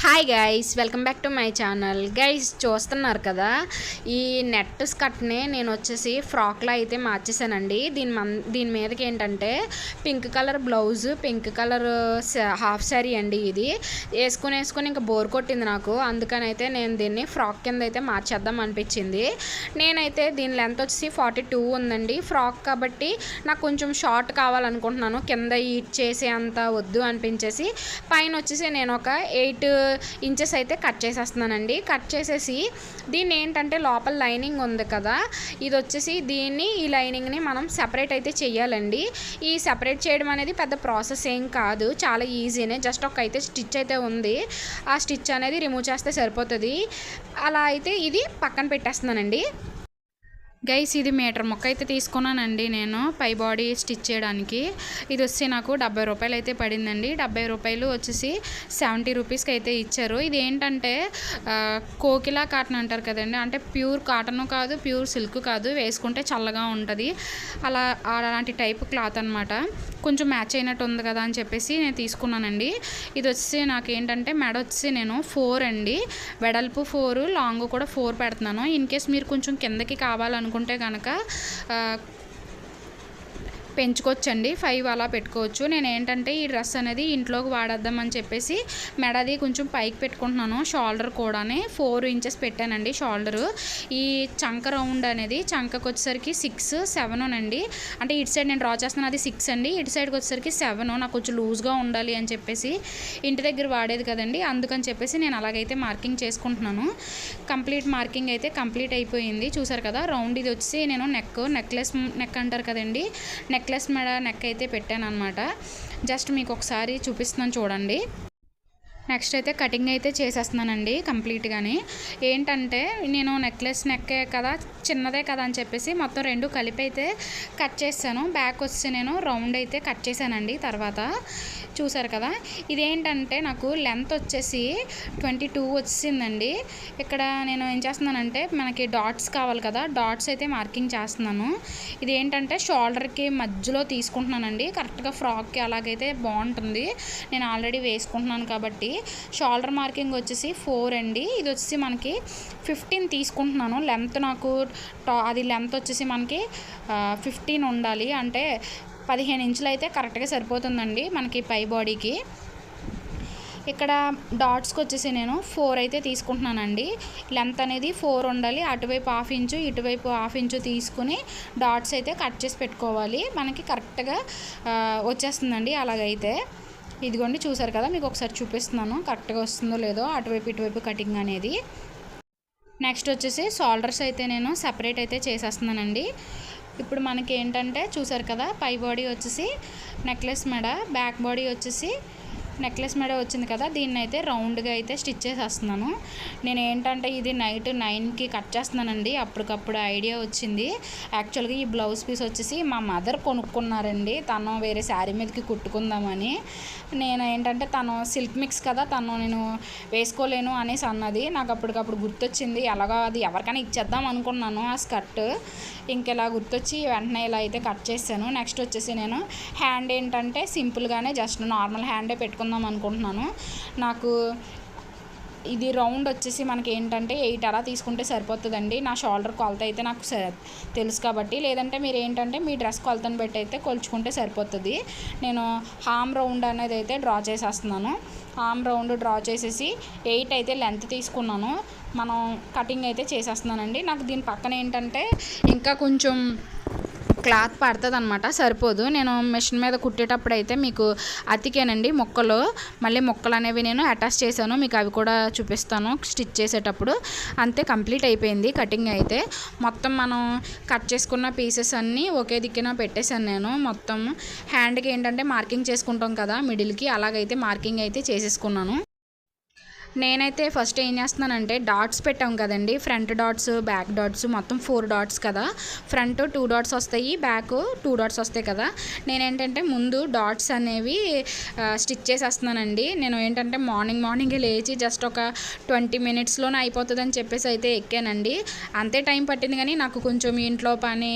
Hi guys welcome back to my channel guys చూస్తున్నారు కదా ఈ నెట్ స్కర్ట్ని నేను వచ్చేసి ఫ్రాక్లో అయితే మార్చేసానండి దీని మన్ దీని మీదకి ఏంటంటే pink colour blouse pink colour half sari అండి ఇది. వేసుకుని వేసుకుని ఇంకా బోర్ కొట్టింది నాకు. అందుకని అయితే నేను దీన్ని ఫ్రాక్ కింద అయితే మార్చేద్దాం అనిపించింది. నేనైతే దీని లెంత్ వచ్చేసి ఫార్టీ టూ ఉందండి. ఫ్రాక్ కాబట్టి నాకు కొంచెం షార్ట్ కావాలనుకుంటున్నాను. కింద ఈట్ చేసే అంత వద్దు అనిపించేసి పైన వచ్చేసి నేను ఒక ఎయిట్ ఇంచెస్ అయితే కట్ చేసేస్తున్నానండి. కట్ చేసేసి దీన్ని ఏంటంటే లోపల లైనింగ్ ఉంది కదా ఇది వచ్చేసి దీన్ని ఈ లైనింగ్ని మనం సెపరేట్ అయితే చేయాలండి. ఈ సెపరేట్ చేయడం అనేది పెద్ద ప్రాసెస్ ఏం కాదు చాలా ఈజీనే. జస్ట్ ఒక అయితే స్టిచ్ అయితే ఉంది. ఆ స్టిచ్ అనేది రిమూవ్ చేస్తే సరిపోతుంది. అలా అయితే ఇది పక్కన పెట్టేస్తున్నానండి. గైస్ ఇది మీటర్ మొక్క అయితే తీసుకున్నానండి నేను పై బాడీ స్టిచ్ చేయడానికి. ఇది వచ్చి నాకు డెబ్బై రూపాయలు అయితే పడిందండి. డెబ్బై రూపాయలు వచ్చేసి సెవెంటీ రూపీస్కి అయితే ఇచ్చారు. ఇది ఏంటంటే కోకిలా కాటన్ అంటారు కదండి. అంటే ప్యూర్ కాటన్ కాదు ప్యూర్ సిల్క్ కాదు వేసుకుంటే చల్లగా ఉంటుంది. అలా అలాంటి టైప్ క్లాత్ అనమాట కొంచెం మ్యాచ్ అయినట్టు ఉంది కదా అని చెప్పేసి నేను తీసుకున్నానండి. ఇది వచ్చి నాకు ఏంటంటే మెడ వచ్చి నేను ఫోర్ అండి. వెడల్పు ఫోర్ లాంగ్ కూడా ఫోర్ పెడుతున్నాను. ఇన్ కేస్ మీరు కొంచెం కిందకి కావాలనుకుంటే కనుక పెంచుకోవచ్చండి. ఫైవ్ అలా పెట్టుకోవచ్చు. నేను ఏంటంటే ఈ డ్రెస్ అనేది ఇంట్లోకి వాడేద్దామని చెప్పేసి మెడది కొంచెం పైకి పెట్టుకుంటున్నాను. షోల్డర్ కూడానే ఫోర్ ఇంచెస్ పెట్టానండి షోల్డరు ఈ చంక రౌండ్ అనేది చంకకు వచ్చేసరికి సిక్స్ సెవెన్ అండి అంటే ఇటు సైడ్ నేను డ్రా చేస్తున్నాను అది సిక్స్ అండి. ఇటు సైడ్కి వచ్చేసరికి సెవెన్ నాకు కొంచెం లూజ్గా ఉండాలి అని చెప్పేసి ఇంటి దగ్గర వాడేది కదండి. అందుకని చెప్పేసి నేను అలాగైతే మార్కింగ్ చేసుకుంటున్నాను. కంప్లీట్ మార్కింగ్ అయితే కంప్లీట్ అయిపోయింది. చూసారు కదా రౌండ్ ఇది వచ్చి నేను నెక్ నెక్లెస్ నెక్ అంటారు కదండి. నెక్ నెక్లెస్ మెడ నెక్ అయితే పెట్టాను అనమాట జస్ట్ మీకు ఒకసారి చూపిస్తున్నాను చూడండి. నెక్స్ట్ అయితే కటింగ్ అయితే చేసేస్తున్నానండి కంప్లీట్గాని. ఏంటంటే నేను నెక్లెస్ నెక్కే కదా చిన్నదే కదా అని చెప్పేసి మొత్తం రెండు కలిపి అయితే కట్ చేశాను బ్యాక్ వచ్చి నేను రౌండ్ అయితే కట్ చేశానండి తర్వాత. చూసారు కదా ఇదేంటంటే నాకు లెంత్ వచ్చేసి ట్వంటీ టూ వచ్చిందండి. ఇక్కడ నేను ఏం చేస్తున్నానంటే మనకి డాట్స్ కావాలి కదా డాట్స్ అయితే మార్కింగ్ చేస్తున్నాను. ఇది ఏంటంటే షోల్డర్కి మధ్యలో తీసుకుంటున్నానండి. కరెక్ట్గా ఫ్రాక్కి అలాగైతే బాగుంటుంది. నేను ఆల్రెడీ వేసుకుంటున్నాను కాబట్టి. షోల్డర్ మార్కింగ్ వచ్చేసి ఫోర్ అండి. ఇది వచ్చేసి మనకి ఫిఫ్టీన్ తీసుకుంటున్నాను. లెంత్ నాకు టా అది లెంత్ వచ్చేసి మనకి ఫిఫ్టీన్ ఉండాలి. అంటే పదిహేను ఇంచులు అయితే కరెక్ట్గా సరిపోతుందండి మనకి పై బాడీకి ఇక్కడ డాట్స్కి వచ్చేసి నేను ఫోర్ అయితే తీసుకుంటున్నానండి. లెంత్ అనేది ఫోర్ ఉండాలి. అటువైపు హాఫ్ ఇంచు ఇటువైపు హాఫ్ ఇంచు తీసుకుని డాట్స్ అయితే కట్ చేసి పెట్టుకోవాలి. మనకి కరెక్ట్గా వచ్చేస్తుందండి అలాగైతే. ఇదిగోండి చూసారు కదా మీకు ఒకసారి చూపిస్తున్నాను కరెక్ట్గా వస్తుందో లేదో అటువైపు ఇటువైపు కటింగ్ అనేది. నెక్స్ట్ వచ్చేసి షోల్డర్స్ అయితే నేను సపరేట్ అయితే చేసేస్తున్నానండి. ఇప్పుడు మనకి ఏంటంటే చూసారు కదా పై బాడీ వచ్చేసి నెక్లెస్ మెడ బ్యాక్ బాడీ వచ్చేసి నెక్లెస్ మెడ వచ్చింది కదా దీన్ని అయితే రౌండ్గా అయితే స్టిచ్ చేసేస్తున్నాను. నేను ఏంటంటే ఇది నైట్ నైన్కి కట్ చేస్తున్నానండి. అప్పటికప్పుడు ఐడియా వచ్చింది. యాక్చువల్గా ఈ బ్లౌజ్ పీస్ వచ్చేసి మా మదర్ కొనుక్కున్నారండి. తను వేరే శారీ మీదకి కుట్టుకుందామని. నేను ఏంటంటే తను సిల్క్ మిక్స్ కదా తను నేను వేసుకోలేను అనేసి అన్నది నాకు అప్పటికప్పుడు గుర్తొచ్చింది. ఎలాగో అది ఎవరికైనా ఇచ్చేద్దాం అనుకున్నాను ఆ స్కర్ట్. ఇంకెలా గుర్తొచ్చి వెంటనే ఇలా అయితే కట్ చేశాను. నెక్స్ట్ వచ్చేసి నేను హ్యాండ్ ఏంటంటే సింపుల్గానే జస్ట్ నార్మల్ హ్యాండే పెట్టుకుందాం అనుకుంటున్నాను. నాకు ఇది రౌండ్ వచ్చేసి మనకి ఏంటంటే ఎయిట్ అలా తీసుకుంటే సరిపోతుందండి. నా షోల్డర్ కొలత అయితే నాకు స- తెలుసు కాబట్టి లేదంటే మీరు ఏంటంటే మీ డ్రెస్ కొలతను బట్టి అయితే కొలుచుకుంటే సరిపోతుంది. నేను హామ్ రౌండ్ అనేది అయితే డ్రా చేసేస్తున్నాను. హామ్ రౌండ్ డ్రా చేసేసి ఎయిట్ అయితే లెంత్ తీసుకున్నాను. మనం కటింగ్ అయితే చేసేస్తున్నానండి. నాకు దీని పక్కన ఏంటంటే ఇంకా కొంచెం క్లాత్ పడుతుంది అనమాట సరిపోదు. నేను మిషన్ మీద కుట్టేటప్పుడు అయితే మీకు అతికేనండి మొక్కలు. మళ్ళీ మొక్కలు అనేవి నేను అటాచ్ చేశాను మీకు అవి కూడా చూపిస్తాను స్టిచ్ చేసేటప్పుడు. అంతే కంప్లీట్ అయిపోయింది కటింగ్ అయితే. మొత్తం మనం కట్ చేసుకున్న పీసెస్ అన్నీ ఒకే దిక్కున పెట్టేశాను నేను. మొత్తం హ్యాండ్కి ఏంటంటే మార్కింగ్ చేసుకుంటాం కదా మిడిల్కి. అలాగైతే మార్కింగ్ అయితే చేసేసుకున్నాను. నేనైతే ఫస్ట్ ఏం చేస్తున్నానంటే డాట్స్ పెట్టాం కదండి. ఫ్రంట్ డాట్స్ బ్యాక్ డాట్స్ మొత్తం ఫోర్ డాట్స్ కదా. ఫ్రంట్ టూ డాట్స్ వస్తాయి బ్యాక్ టూ డాట్స్ వస్తాయి కదా. నేనేంటంటే ముందు డాట్స్ అనేవి స్టిచ్ చేసేస్తున్నానండి. నేను ఏంటంటే మార్నింగ్ మార్నింగ్ లేచి జస్ట్ ఒక ట్వంటీ మినిట్స్లోనే అయిపోతుందని చెప్పేసి అయితే ఎక్కానండి. అంతే టైం పట్టింది కానీ నాకు కొంచెం ఇంట్లో పని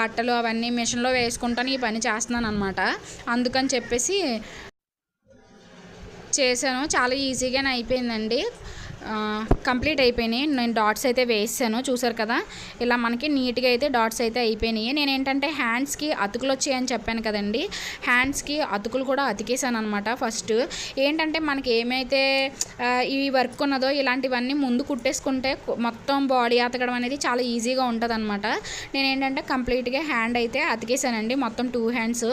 బట్టలు అవన్నీ మిషన్లో వేసుకుంటాను ఈ పని చేస్తున్నాను అనమాట అందుకని చెప్పేసి చేశాను. చాలా ఈజీగానే అయిపోయిందండి. కంప్లీట్ అయిపోయినాయి. నేను డాట్స్ అయితే వేసాను చూసారు కదా? ఇలా మనకి నీట్గా అయితే డాట్స్ అయితే అయిపోయినాయి. నేను ఏంటంటే హ్యాండ్స్కి అతుకులు వచ్చాయని చెప్పాను కదండి. హ్యాండ్స్కి అతుకులు కూడా అతికేసాను అనమాట ఫస్ట్. ఏంటంటే మనకి ఏమైతే ఈ వర్క్ ఉన్నదో ఇలాంటివన్నీ ముందు కుట్టేసుకుంటే మొత్తం బాడీ అతకడం అనేది చాలా ఈజీగా ఉంటుంది అనమాట నేను ఏంటంటే కంప్లీట్గా హ్యాండ్ అయితే అతికేసానండి మొత్తం టూ హ్యాండ్స్.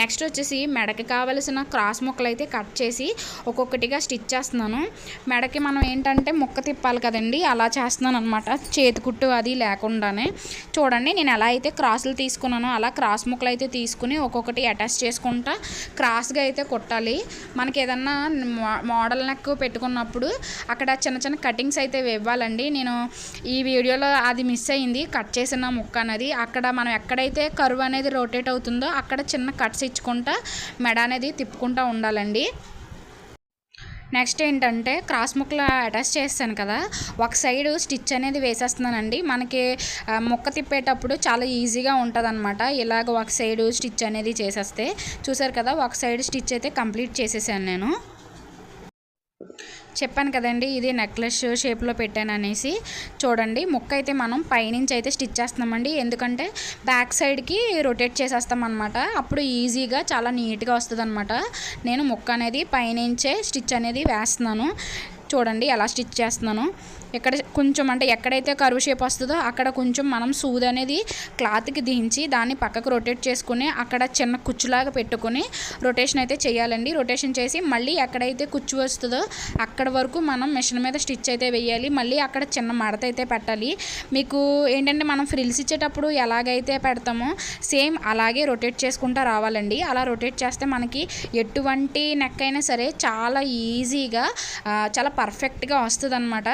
నెక్స్ట్ వచ్చేసి మెడకి కావలసిన క్రాస్ ముక్కలు అయితే కట్ చేసి ఒక్కొక్కటిగా స్టిచ్ చేస్తున్నాను. మెడకి మనం ఏంటంటే ముక్క తిప్పాలి కదండి అలా చేస్తున్నాను అనమాట చేతి కుట్టు అది లేకుండానే. చూడండి నేను ఎలా అయితే క్రాసులు తీసుకున్నానో అలా క్రాస్ ముక్కలు అయితే తీసుకుని ఒక్కొక్కటి అటాచ్ చేసుకుంటా క్రాస్గా అయితే కుట్టాలి. మనకి ఏదన్నా మో- మోడల్ నెక్ పెట్టుకున్నప్పుడు అక్కడ చిన్న చిన్న కటింగ్స్ అయితే ఇవ్వాలండి. నేను ఈ వీడియోలో అది మిస్ అయింది కట్ చేసిన ముక్క అనేది అక్కడ మనం ఎక్కడైతే కరువు అనేది రొటేట్ అవుతుందో అక్కడ చిన్న కట్స్ ఇచ్చుకుంటా మెడ అనేది తిప్పుకుంటూ ఉండాలండి. నెక్స్ట్ ఏంటంటే క్రాస్ ముక్కలు అటాచ్ చేస్తాను కదా ఒక సైడ్ స్టిచ్ అనేది వేసేస్తున్నానండి. మనకి ముక్క తిప్పేటప్పుడు చాలా ఈజీగా ఉంటుంది అనమాట ఇలాగ ఒక సైడ్ స్టిచ్ అనేది చేసేస్తే చూసారు కదా ఒక సైడ్ స్టిచ్ అయితే కంప్లీట్ చేసేసాను నేను. చెప్పాను కదండి ఇది నెక్లెస్ షేప్లో పెట్టాను అనేసి చూడండి ముక్క అయితే మనం పైనుంచి అయితే స్టిచ్ చేస్తున్నామండి. ఎందుకంటే బ్యాక్ సైడ్కి రొటేట్ చేసేస్తాం అనమాట అప్పుడు ఈజీగా చాలా నీట్గా వస్తుంది అనమాట నేను ముక్క అనేది పైనుంచే స్టిచ్ అనేది వేస్తున్నాను. చూడండి ఎలా స్టిచ్ చేస్తున్నాను. ఇక్కడ కొంచెం అంటే ఎక్కడైతే కరువు షేప్ వస్తుందో అక్కడ కొంచెం మనం సూది అనేది క్లాత్కి దించి దాన్ని పక్కకు రొటేట్ చేసుకుని అక్కడ చిన్న కుచ్చులాగా పెట్టుకుని రొటేషన్ అయితే చేయాలండి. రొటేషన్ చేసి మళ్ళీ ఎక్కడైతే కుచ్చు వస్తుందో అక్కడ వరకు మనం మిషన్ మీద స్టిచ్ అయితే వేయాలి. మళ్ళీ అక్కడ చిన్న మడత అయితే పెట్టాలి. మీకు ఏంటంటే మనం ఫ్రిల్స్ ఇచ్చేటప్పుడు ఎలాగైతే పెడతామో సేమ్ అలాగే రొటేట్ చేసుకుంటూ రావాలండి. అలా రొటేట్ చేస్తే మనకి ఎటువంటి నెక్ అయినా సరే చాలా ఈజీగా చాలా పర్ఫెక్ట్గా వస్తుంది అనమాట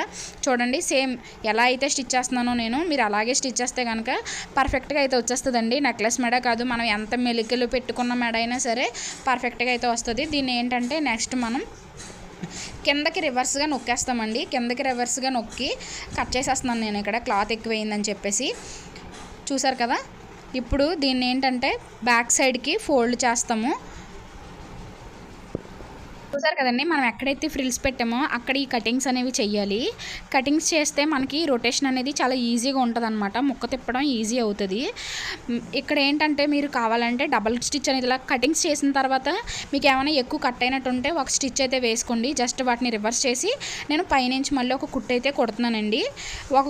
చూడండి సేమ్ ఎలా అయితే స్టిచ్ చేస్తున్నానో నేను మీరు అలాగే స్టిచ్ చేస్తే కనుక పర్ఫెక్ట్గా అయితే వచ్చేస్తుందండి. నెక్లెస్ మెడ కాదు మనం ఎంత మెలికలు పెట్టుకున్న మెడ అయినా సరే పర్ఫెక్ట్గా అయితే వస్తుంది. దీన్ని ఏంటంటే నెక్స్ట్ మనం కిందకి రివర్స్గా నొక్కేస్తామండి. కిందకి రివర్స్గా నొక్కి కట్ చేసేస్తున్నాను నేను ఇక్కడ క్లాత్ ఎక్కువైందని చెప్పేసి. చూసారు కదా? ఇప్పుడు దీన్ని ఏంటంటే బ్యాక్ సైడ్కి ఫోల్డ్ చేస్తాము. చూసారు కదండి మనం ఎక్కడైతే ఫ్రిల్స్ పెట్టామో అక్కడ ఈ కటింగ్స్ అనేవి చేయాలి కటింగ్స్ చేస్తే మనకి రొటేషన్ అనేది చాలా ఈజీగా ఉంటుంది అనమాట ముక్క తిప్పడం ఈజీ అవుతుంది. ఇక్కడ ఏంటంటే మీరు కావాలంటే డబల్ స్టిచ్ అనేది ఇలా కటింగ్స్ చేసిన తర్వాత మీకు ఏమైనా ఎక్కువ కట్ అయినట్టు ఉంటే ఒక స్టిచ్ అయితే వేసుకోండి. జస్ట్ వాటిని రివర్స్ చేసి నేను పైనుంచి మళ్ళీ ఒక కుట్ అయితే కొడుతున్నానండి. ఒక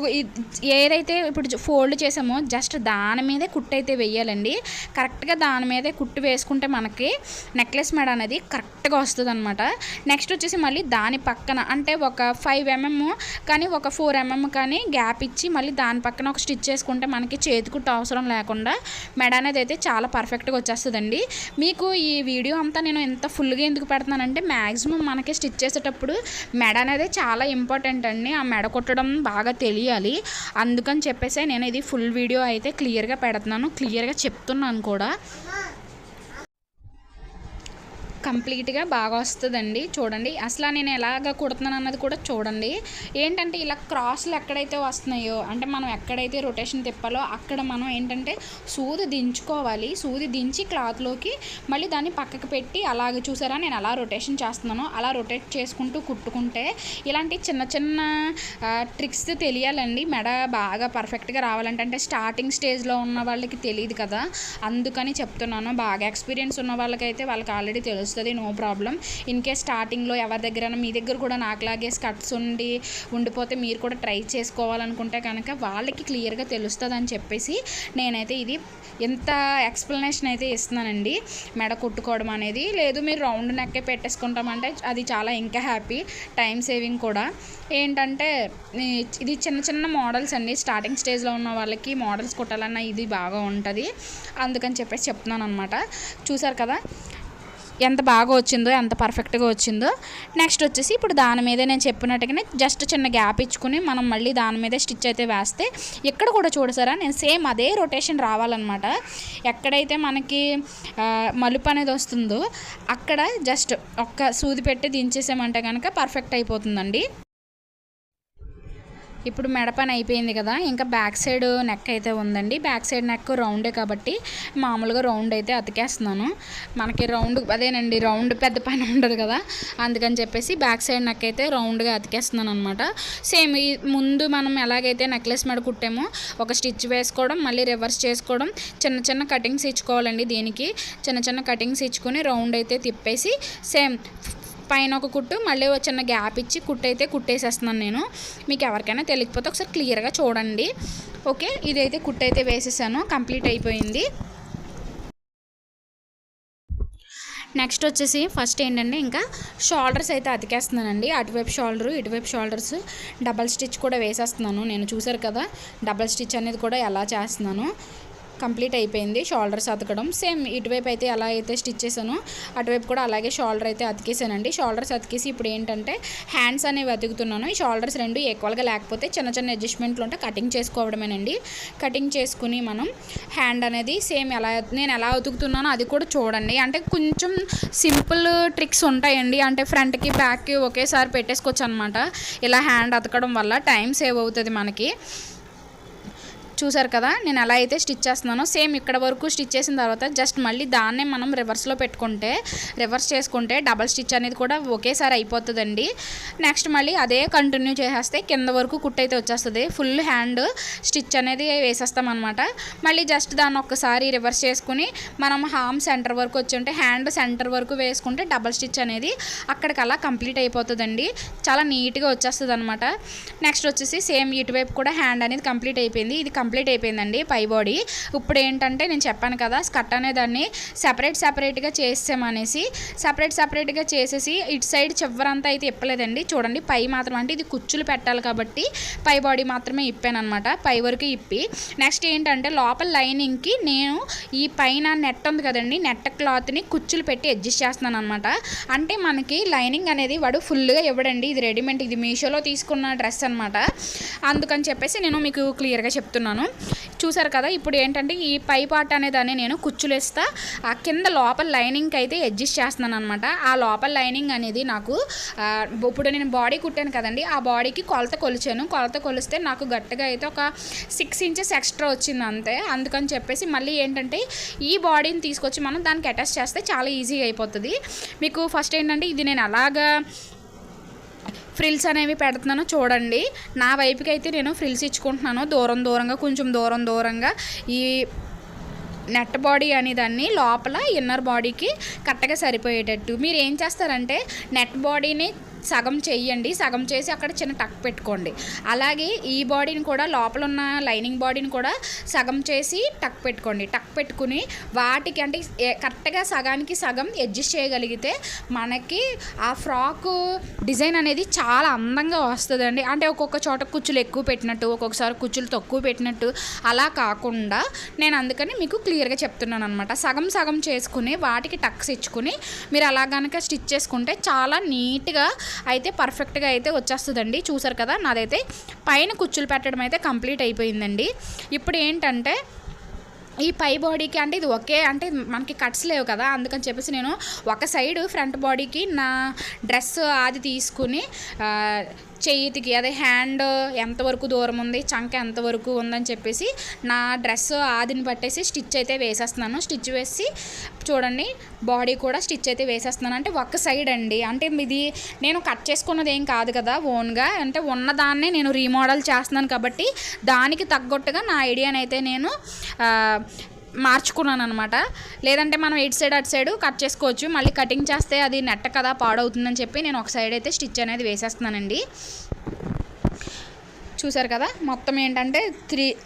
ఏదైతే ఇప్పుడు ఫోల్డ్ చేసామో జస్ట్ దాని మీదే కుట్టు అయితే వేయాలండి. కరెక్ట్గా దాని మీదే కుట్టు వేసుకుంటే మనకి నెక్లెస్ మెడ అనేది కరెక్ట్గా వస్తుంది అనమాట నెక్స్ట్ వచ్చేసి మళ్ళీ దాని పక్కన అంటే ఒక ఫైవ్ ఎంఎం కానీ ఒక ఫోర్ ఎంఎం కానీ గ్యాప్ ఇచ్చి మళ్ళీ దాని పక్కన ఒక స్టిచ్ చేసుకుంటే మనకి చేతికుట్టు అవసరం లేకుండా మెడ అనేది అయితే చాలా పర్ఫెక్ట్గా వచ్చేస్తుందండి. మీకు ఈ వీడియో అంతా నేను ఎంత ఫుల్గా ఎందుకు పెడుతున్నానంటే మ్యాక్సిమం మనకి స్టిచ్ చేసేటప్పుడు మెడ అనేది చాలా ఇంపార్టెంట్ అండి. ఆ మెడ కుట్టడం బాగా తెలియాలి. అందుకని చెప్పేసి నేను ఇది ఫుల్ వీడియో అయితే క్లియర్గా పెడుతున్నాను. క్లియర్గా చెప్తున్నాను కూడా. కంప్లీట్గా బాగా వస్తుందండి. చూడండి. అసలు నేను ఎలాగ కుడుతున్నాను అన్నది కూడా చూడండి. ఏంటంటే ఇలా క్రాస్లు ఎక్కడైతే వస్తున్నాయో అంటే మనం ఎక్కడైతే రొటేషన్ తిప్పాలో అక్కడ మనం ఏంటంటే సూది దించుకోవాలి. సూది దించి క్లాత్లోకి మళ్ళీ దాన్ని పక్కకు పెట్టి అలాగ చూసారా? నేను అలా రొటేషన్ చేస్తున్నాను అలా రొటేట్ చేసుకుంటూ కుట్టుకుంటే ఇలాంటి చిన్న చిన్న ట్రిక్స్ తెలియాలండి. మెడ బాగా పర్ఫెక్ట్గా రావాలంటే అంటే స్టార్టింగ్ స్టేజ్లో ఉన్న వాళ్ళకి తెలియదు కదా. అందుకని చెప్తున్నాను. బాగా ఎక్స్పీరియన్స్ ఉన్న వాళ్ళకైతే వాళ్ళకి ఆల్రెడీ వస్తుంది నో ప్రాబ్లం ఇన్ కేస్ స్టార్టింగ్లో ఎవరి దగ్గర మీ దగ్గర కూడా నాకులాగే స్కట్స్ ఉండి ఉండిపోతే మీరు కూడా ట్రై చేసుకోవాలనుకుంటే కనుక వాళ్ళకి క్లియర్గా తెలుస్తుంది అని చెప్పేసి నేనైతే ఇది ఎంత ఎక్స్ప్లెనేషన్ అయితే ఇస్తున్నానండి. మెడ కుట్టుకోవడం అనేది లేదు మీరు రౌండ్ నెక్కే పెట్టేసుకుంటామంటే అది చాలా ఇంకా హ్యాపీ టైం సేవింగ్ కూడా. ఏంటంటే ఇది చిన్న చిన్న మోడల్స్ అండి. స్టార్టింగ్ స్టేజ్లో ఉన్న వాళ్ళకి మోడల్స్ కుట్టాలన్నా ఇది బాగా ఉంటుంది. అందుకని చెప్పేసి చెప్తున్నాను అనమాట చూసారు కదా ఎంత బాగా వచ్చిందో ఎంత పర్ఫెక్ట్గా వచ్చిందో. నెక్స్ట్ వచ్చేసి ఇప్పుడు దాని మీద నేను చెప్పినట్టుగానే జస్ట్ చిన్న గ్యాప్ ఇచ్చుకుని మనం మళ్ళీ దాని మీద స్టిచ్ అయితే వేస్తే ఇక్కడ కూడా చూడసారా నేను సేమ్ అదే రొటేషన్ రావాలన్నమాట. ఎక్కడైతే మనకి మలుపు అనేది వస్తుందో అక్కడ జస్ట్ ఒక్క సూది పెట్టి దించేసామంటే కనుక పర్ఫెక్ట్ అయిపోతుందండి. ఇప్పుడు మెడ పని అయిపోయింది కదా ఇంకా బ్యాక్ సైడ్ నెక్ అయితే ఉందండి. బ్యాక్ సైడ్ నెక్ రౌండే కాబట్టి మామూలుగా రౌండ్ అయితే అతికేస్తున్నాను. మనకి రౌండ్ అదేనండి రౌండ్ పెద్ద పని ఉండదు కదా. అందుకని చెప్పేసి బ్యాక్ సైడ్ నెక్ అయితే రౌండ్గా అతికేస్తున్నాను అనమాట సేమ్ ఈ ముందు మనం ఎలాగైతే నెక్లెస్ మెడ కుట్టామో ఒక స్టిచ్ వేసుకోవడం మళ్ళీ రివర్స్ చేసుకోవడం చిన్న చిన్న కటింగ్స్ ఇచ్చుకోవాలండి దీనికి. చిన్న చిన్న కటింగ్స్ ఇచ్చుకొని రౌండ్ అయితే తిప్పేసి సేమ్ పైన ఒక కుట్టు మళ్ళీ ఒక చిన్న గ్యాప్ ఇచ్చి కుట్టు అయితే కుట్టేసేస్తున్నాను నేను. మీకు ఎవరికైనా తెలియకపోతే ఒకసారి క్లియర్గా చూడండి. ఓకే ఇదైతే కుట్టు అయితే వేసేసాను. కంప్లీట్ అయిపోయింది. నెక్స్ట్ వచ్చేసి ఫస్ట్ ఏంటంటే ఇంకా షోల్డర్స్ అయితే అతికేస్తున్నానండి. అటువైపు షోల్డరు ఇటువైపు షోల్డర్స్. డబల్ స్టిచ్ కూడా వేసేస్తున్నాను. నేను చూసారు కదా డబల్ స్టిచ్ అనేది కూడా ఎలా చేస్తున్నాను. కంప్లీట్ అయిపోయింది షోల్డర్స్ అతకడం సేమ్ ఇటువైపు అయితే ఎలా అయితే స్టిచ్ చేశానో. అటువైపు కూడా అలాగే షోల్డర్ అయితే అతికేసానండి షోల్డర్స్ అతికేసి ఇప్పుడు ఏంటంటే హ్యాండ్స్ అనేవి అతుకుతున్నాను. ఈ షోల్డర్స్ రెండు ఈక్వల్గా లేకపోతే చిన్న చిన్న అడ్జస్ట్మెంట్లు ఉంటే కటింగ్ చేసుకోవడమేనండి. కటింగ్ చేసుకుని మనం హ్యాండ్ అనేది సేమ్ ఎలా నేను ఎలా అతుకుతున్నానో అది కూడా చూడండి. అంటే కొంచెం సింపుల్ ట్రిక్స్ ఉంటాయండి. అంటే ఫ్రంట్కి బ్యాక్కి ఒకేసారి పెట్టేసుకోవచ్చు అనమాట ఇలా హ్యాండ్ అతకడం వల్ల టైం సేవ్ అవుతుంది మనకి. చూసారు కదా నేను ఎలా అయితే స్టిచ్ చేస్తున్నానో. సేమ్ ఇక్కడ వరకు స్టిచ్ చేసిన తర్వాత జస్ట్ మళ్ళీ దాన్నే మనం రివర్స్లో పెట్టుకుంటే రివర్స్ చేసుకుంటే డబల్ స్టిచ్ అనేది కూడా ఒకేసారి అయిపోతుందండి. నెక్స్ట్ మళ్ళీ అదే కంటిన్యూ చేసేస్తే కింద వరకు కుట్ అయితే వచ్చేస్తుంది. ఫుల్ హ్యాండ్ స్టిచ్ అనేది వేసేస్తాం అనమాట మళ్ళీ జస్ట్ దాన్ని ఒక్కసారి రివర్స్ చేసుకుని మనం హామ్ సెంటర్ వరకు వచ్చి ఉంటే హ్యాండ్ సెంటర్ వరకు వేసుకుంటే డబల్ స్టిచ్ అనేది అక్కడికి అలా కంప్లీట్ అయిపోతుందండి. చాలా నీట్గా వచ్చేస్తుంది అనమాట నెక్స్ట్ వచ్చేసి సేమ్ ఇటువైపు కూడా హ్యాండ్ అనేది కంప్లీట్ అయిపోయింది. ఇది కంప్లీట్ అయిపోయిందండి పై బాడీ. ఇప్పుడు ఏంటంటే నేను చెప్పాను కదా స్కర్ట్ అనే దాన్ని సెపరేట్ సెపరేట్గా చేసామనేసి సెపరేట్ సపరేట్గా చేసేసి ఇటు సైడ్ చివరంతా అయితే ఇప్పలేదండి. చూడండి పై మాత్రం అంటే ఇది కుచ్చులు పెట్టాలి కాబట్టి పై బాడీ మాత్రమే ఇప్పాను అనమాట పై వరకు ఇప్పి. నెక్స్ట్ ఏంటంటే లోపల లైనింగ్కి నేను ఈ పైన నెట్ ఉంది కదండి నెట్ క్లాత్ని కుచ్చులు పెట్టి అడ్జస్ట్ చేస్తున్నాను అనమాట అంటే మనకి లైనింగ్ అనేది వాడు ఫుల్గా ఇవ్వడండి. ఇది రెడీమేడ్ ఇది మీషోలో తీసుకున్న డ్రెస్ అనమాట అందుకని చెప్పేసి నేను మీకు క్లియర్గా చెప్తున్నాను. చూసారు కదా ఇప్పుడు ఏంటంటే ఈ పై పార్ట్ అనేదాన్ని నేను కుచ్చులేస్తా. ఆ కింద లోపల లైనింగ్కి అయితే అడ్జస్ట్ చేస్తున్నాను అనమాట ఆ లోపల లైనింగ్ అనేది నాకు ఇప్పుడు నేను బాడీ కుట్టాను కదండి ఆ బాడీకి కొలత కొలిచాను. కొలత కొలిస్తే నాకు గట్టిగా అయితే ఒక సిక్స్ ఇంచెస్ ఎక్స్ట్రా వచ్చింది అంతే. అందుకని చెప్పేసి మళ్ళీ ఏంటంటే ఈ బాడీని తీసుకొచ్చి మనం దానికి అటాచ్ చేస్తే చాలా ఈజీగా అయిపోతుంది. మీకు ఫస్ట్ ఏంటంటే ఇది నేను అలాగా ఫ్రిల్స్ అనేవి పెడుతున్నాను. చూడండి. నా వైపుకి అయితే నేను ఫ్రిల్స్ ఇచ్చుకుంటున్నాను. దూరం దూరంగా కొంచెం దూరం దూరంగా. ఈ నెట్ బాడీ అనే దాన్ని లోపల ఇన్నర్ బాడీకి కరెక్ట్గా సరిపోయేటట్టు. మీరు ఏం చేస్తారంటే నెట్ బాడీని సగం చేయండి సగం చేసి అక్కడ చిన్న టక్ పెట్టుకోండి. అలాగే ఈ బాడీని కూడా లోపల ఉన్న లైనింగ్ బాడీని కూడా సగం చేసి టక్ పెట్టుకోండి. టక్ పెట్టుకుని వాటికి అంటే కరెక్ట్గా సగానికి సగం అడ్జస్ట్ చేయగలిగితే మనకి ఆ ఫ్రాక్ డిజైన్ అనేది చాలా అందంగా వస్తుందండి. అంటే ఒక్కొక్క చోట కుచ్చులు ఎక్కువ పెట్టినట్టు ఒక్కొక్కసారి కుచ్చులు తక్కువ పెట్టినట్టు అలా కాకుండా నేను అందుకని మీకు క్లియర్గా చెప్తున్నాను అనమాట సగం సగం చేసుకుని వాటికి టక్స్ ఇచ్చుకుని మీరు అలా కనుక స్టిచ్ చేసుకుంటే చాలా నీట్గా అయితే పర్ఫెక్ట్గా అయితే వచ్చేస్తుందండి. చూసారు కదా నాదైతే పైన కుచ్చులు పెట్టడం అయితే కంప్లీట్ అయిపోయిందండి. ఇప్పుడు ఏంటంటే ఈ పై బాడీకి అంటే ఇది ఒకే అంటే మనకి కట్స్ లేవు కదా అందుకని చెప్పేసి నేను ఒక సైడ్ ఫ్రంట్ బాడీకి నా డ్రెస్ అది తీసుకుని చేతికి అదే హ్యాండ్ ఎంతవరకు దూరం ఉంది చంక ఎంతవరకు ఉందని చెప్పేసి నా డ్రెస్ ఆదిని పట్టేసి స్టిచ్ అయితే వేసేస్తున్నాను. స్టిచ్ వేసి చూడండి బాడీ కూడా స్టిచ్ అయితే వేసేస్తున్నాను. అంటే ఒక్క సైడ్ అండి. అంటే ఇది నేను కట్ చేసుకున్నది ఏం కాదు కదా ఓన్గా అంటే ఉన్నదాన్నే నేను రీమోడల్ చేస్తున్నాను కాబట్టి దానికి తగ్గట్టుగా నా ఐడియానైతే అయితే నేను మార్చుకున్నాను అనమాట లేదంటే మనం ఇటు సైడ్ అటు సైడ్ కట్ చేసుకోవచ్చు. మళ్ళీ కటింగ్ చేస్తే అది నెట్ట కదా పాడవుతుందని చెప్పి నేను ఒక సైడ్ అయితే స్టిచ్ అనేది వేసేస్తున్నానండి. చూసారు కదా? మొత్తం ఏంటంటే త్రీ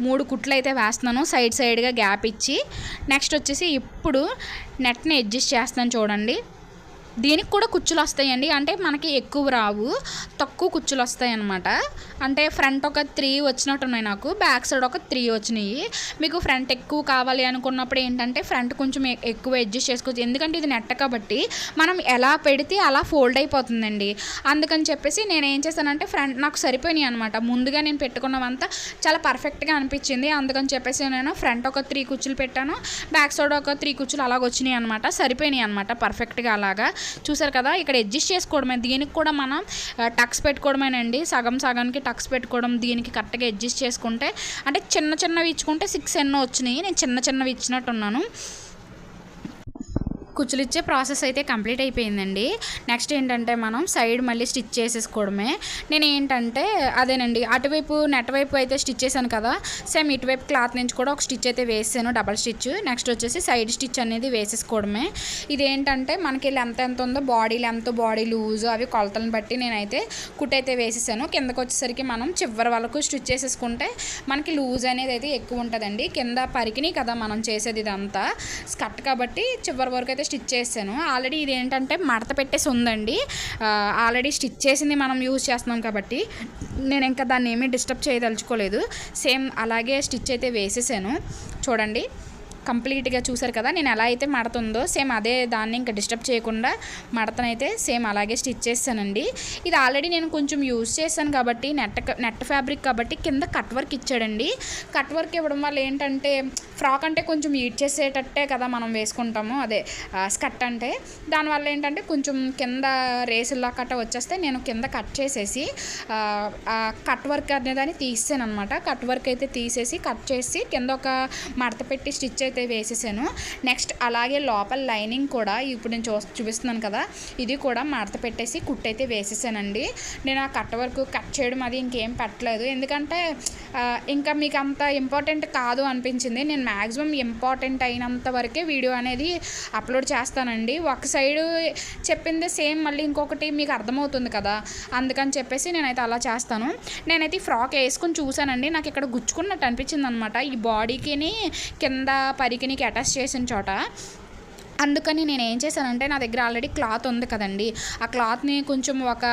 మూడు కుట్లు అయితే వేస్తున్నాను. సైడ్ సైడ్గా గ్యాప్ ఇచ్చి. నెక్స్ట్ వచ్చేసి ఇప్పుడు నెట్ని అడ్జస్ట్ చేస్తాను చూడండి. దీనికి కూడా కుచ్చులు వస్తాయండి. అంటే మనకి ఎక్కువ రావు. తక్కువ కుచ్చులు వస్తాయి అన్నమాట అంటే ఫ్రంట్ ఒక త్రీ వచ్చినట్టు ఉన్నాయి నాకు బ్యాక్ సైడ్ ఒక త్రీ వచ్చినాయి. మీకు ఫ్రంట్ ఎక్కువ కావాలి అనుకున్నప్పుడు ఏంటంటే ఫ్రంట్ కొంచెం ఎక్కువ అడ్జస్ట్ చేసుకోవచ్చు. ఎందుకంటే ఇది నెట్ట కాబట్టి మనం ఎలా పెడితే అలా ఫోల్డ్ అయిపోతుందండి. అందుకని చెప్పేసి నేను ఏం చేశానంటే ఫ్రంట్ నాకు సరిపోయినాయి అనమాట ముందుగా నేను పెట్టుకున్నవంతా చాలా పర్ఫెక్ట్గా అనిపించింది. అందుకని చెప్పేసి నేను ఫ్రంట్ ఒక త్రీ కుచ్చులు పెట్టాను. బ్యాక్ సైడ్ ఒక త్రీ కుచ్చులు అలాగ వచ్చినాయి అనమాట సరిపోయినాయి అనమాట పర్ఫెక్ట్గా అలాగా. చూసారు కదా ఇక్కడ అడ్జస్ట్ చేసుకోవడమే. దీనికి కూడా మనం టక్స్ పెట్టుకోవడమేనండి. సగం సగానికి టక్స్ పెట్టుకోవడం దీనికి కరెక్ట్గా అడ్జస్ట్ చేసుకుంటే అంటే చిన్న చిన్నవి ఇచ్చుకుంటే సిక్స్ ఎన్నో వచ్చినాయి. నేను చిన్న చిన్నవి ఇచ్చినట్టున్నాను. కుచ్చులిచ్చే ప్రాసెస్ అయితే కంప్లీట్ అయిపోయిందండి. నెక్స్ట్ ఏంటంటే మనం సైడ్ మళ్ళీ స్టిచ్ చేసేసుకోవడమే. నేను ఏంటంటే అదేనండి అటువైపు నెట్ వైపు అయితే స్టిచ్ చేశాను కదా సేమ్ ఇటువైపు క్లాత్ నుంచి కూడా ఒక స్టిచ్ అయితే వేసాను డబల్ స్టిచ్. నెక్స్ట్ వచ్చేసి సైడ్ స్టిచ్ అనేది వేసేసుకోవడమే. ఇదేంటంటే మనకి లెంత్ ఎంత ఉందో బాడీ లెంత్ బాడీ లూజ్ అవి కొలతలను బట్టి నేనైతే కుట్ అయితే వేసేసాను. కిందకు వచ్చేసరికి మనం చివరి వరకు స్టిచ్ చేసేసుకుంటే మనకి లూజ్ అనేది అయితే ఎక్కువ ఉంటుందండి. కింద పరికిని కదా మనం చేసేది ఇదంతా. స్కర్ట్ కాబట్టి చివరి వరకు అయితే స్టిచ్ చేశాను. ఆల్రెడీ ఇది ఏంటంటే మడత పెట్టేసి ఉందండి. ఆల్రెడీ స్టిచ్ చేసింది మనం యూజ్ చేస్తున్నాం కాబట్టి నేను ఇంకా దాన్ని ఏమీ డిస్టర్బ్ చేయదలుచుకోలేదు. సేమ్ అలాగే స్టిచ్ అయితే వేసేసాను. చూడండి. కంప్లీట్గా చూసారు కదా నేను ఎలా అయితే మడతుందో సేమ్ అదే దాన్ని ఇంకా డిస్టర్బ్ చేయకుండా మడతనైతే సేమ్ అలాగే స్టిచ్ చేస్తానండి. ఇది ఆల్రెడీ నేను కొంచెం యూజ్ చేశాను కాబట్టి నెట్ నెట్ ఫ్యాబ్రిక్ కాబట్టి కింద కట్ వర్క్ ఇచ్చాడండి. కట్ వర్క్ ఇవ్వడం వల్ల ఏంటంటే ఫ్రాక్ అంటే కొంచెం ఈడ్ చేసేటట్టే కదా మనం వేసుకుంటాము అదే స్కర్ట్ అంటే. దానివల్ల ఏంటంటే కొంచెం కింద రేసుల్లా కట్ట వచ్చేస్తే నేను కింద కట్ చేసేసి ఆ, కట్ వర్క్ అనేదాన్ని తీసాను అనమాట కట్ వర్క్ అయితే తీసేసి కట్ చేసి కింద ఒక మడత పెట్టి స్టిచ్ అయితే వేసేసాను. నెక్స్ట్ అలాగే లోపల లైనింగ్ కూడా ఇప్పుడు నేను చూ చూపిస్తున్నాను కదా ఇది కూడా మడత పెట్టేసి కుట్ అయితే వేసేసానండి. నేను ఆ కట్ వరకు కట్ చేయడం అది ఇంకేం పెట్టలేదు. ఎందుకంటే ఇంకా మీకు అంత ఇంపార్టెంట్ కాదు అనిపించింది. నేను మ్యాక్సిమం ఇంపార్టెంట్ అయినంత వరకే వీడియో అనేది అప్లోడ్ చేస్తానండి. ఒక సైడు చెప్పింది సేమ్ మళ్ళీ ఇంకొకటి మీకు అర్థమవుతుంది కదా. అందుకని చెప్పేసి నేనైతే అలా చేస్తాను. నేనైతే ఫ్రాక్ వేసుకొని చూశానండి. నాకు ఇక్కడ గుచ్చుకున్నట్టు అనిపించింది అనమాట ఈ బాడీకిని కింద పరికినికి అటాచ్ చేసిన చోట. అందుకని నేను ఏం చేశానంటే నా దగ్గర ఆల్రెడీ క్లాత్ ఉంది కదండి. ఆ క్లాత్ని కొంచెం ఒక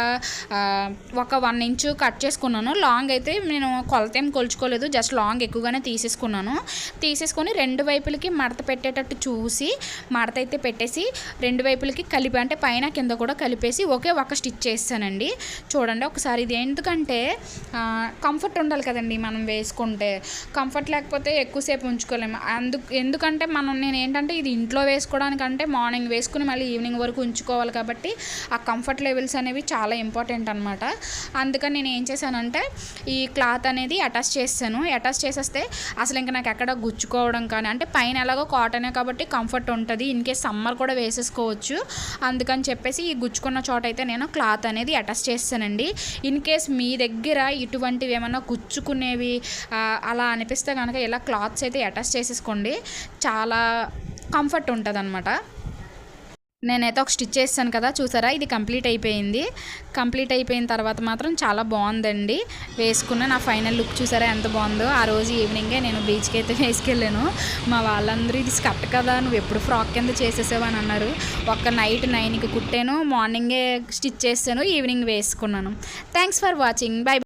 ఒక వన్ ఇంచు కట్ చేసుకున్నాను. లాంగ్ అయితే నేను కొలత ఏం కొలుచుకోలేదు. జస్ట్ లాంగ్ ఎక్కువగానే తీసేసుకున్నాను. తీసేసుకొని రెండు వైపులకి మడత పెట్టేటట్టు చూసి మడత అయితే పెట్టేసి రెండు వైపులకి కలిపి అంటే పైన కింద కూడా కలిపేసి ఒకే ఒక స్టిచ్ చేస్తానండి. చూడండి ఒకసారి ఇది ఎందుకంటే కంఫర్ట్ ఉండాలి కదండి మనం వేసుకుంటే. కంఫర్ట్ లేకపోతే ఎక్కువసేపు ఉంచుకోలేము. అందుకు ఎందుకంటే మనం నేను ఏంటంటే ఇది ఇంట్లో వేసుకోవడానికి వేసుకోవడానికంటే మార్నింగ్ వేసుకుని మళ్ళీ ఈవినింగ్ వరకు ఉంచుకోవాలి కాబట్టి ఆ కంఫర్ట్ లెవెల్స్ అనేవి చాలా ఇంపార్టెంట్ అనమాట అందుకని నేను ఏం చేశానంటే ఈ క్లాత్ అనేది అటాచ్ చేస్తాను. అటాచ్ చేసేస్తే అసలు ఇంకా నాకు ఎక్కడ గుచ్చుకోవడం కానీ అంటే పైన ఎలాగో కాటనే కాబట్టి కంఫర్ట్ ఉంటుంది. ఇన్ కేస్ సమ్మర్ కూడా వేసేసుకోవచ్చు. అందుకని చెప్పేసి ఈ గుచ్చుకున్న చోట అయితే నేను క్లాత్ అనేది అటాచ్ చేస్తానండి. ఇన్ కేస్ మీ దగ్గర ఇటువంటివి ఏమైనా గుచ్చుకునేవి అలా అనిపిస్తే కనుక ఇలా క్లాత్స్ అయితే అటాచ్ చేసేసుకోండి. చాలా కంఫర్ట్ ఉంటుంది అనమాట నేనైతే ఒక స్టిచ్ చేస్తాను కదా చూసారా? ఇది కంప్లీట్ అయిపోయింది. కంప్లీట్ అయిపోయిన తర్వాత మాత్రం చాలా బాగుందండి. వేసుకున్న నా ఫైనల్ లుక్ చూసారా ఎంత బాగుందో? ఆ రోజు ఈవినింగే నేను బీచ్కి అయితే వేసుకెళ్ళాను. మా వాళ్ళందరూ ఇది స్కర్ట్ కదా నువ్వు ఎప్పుడు ఫ్రాక్ కింద చేసేసావు అని అన్నారు. ఒక నైట్ నైన్కి కుట్టాను. మార్నింగే స్టిచ్ చేస్తాను ఈవినింగ్ వేసుకున్నాను. Thanks for watching. బై.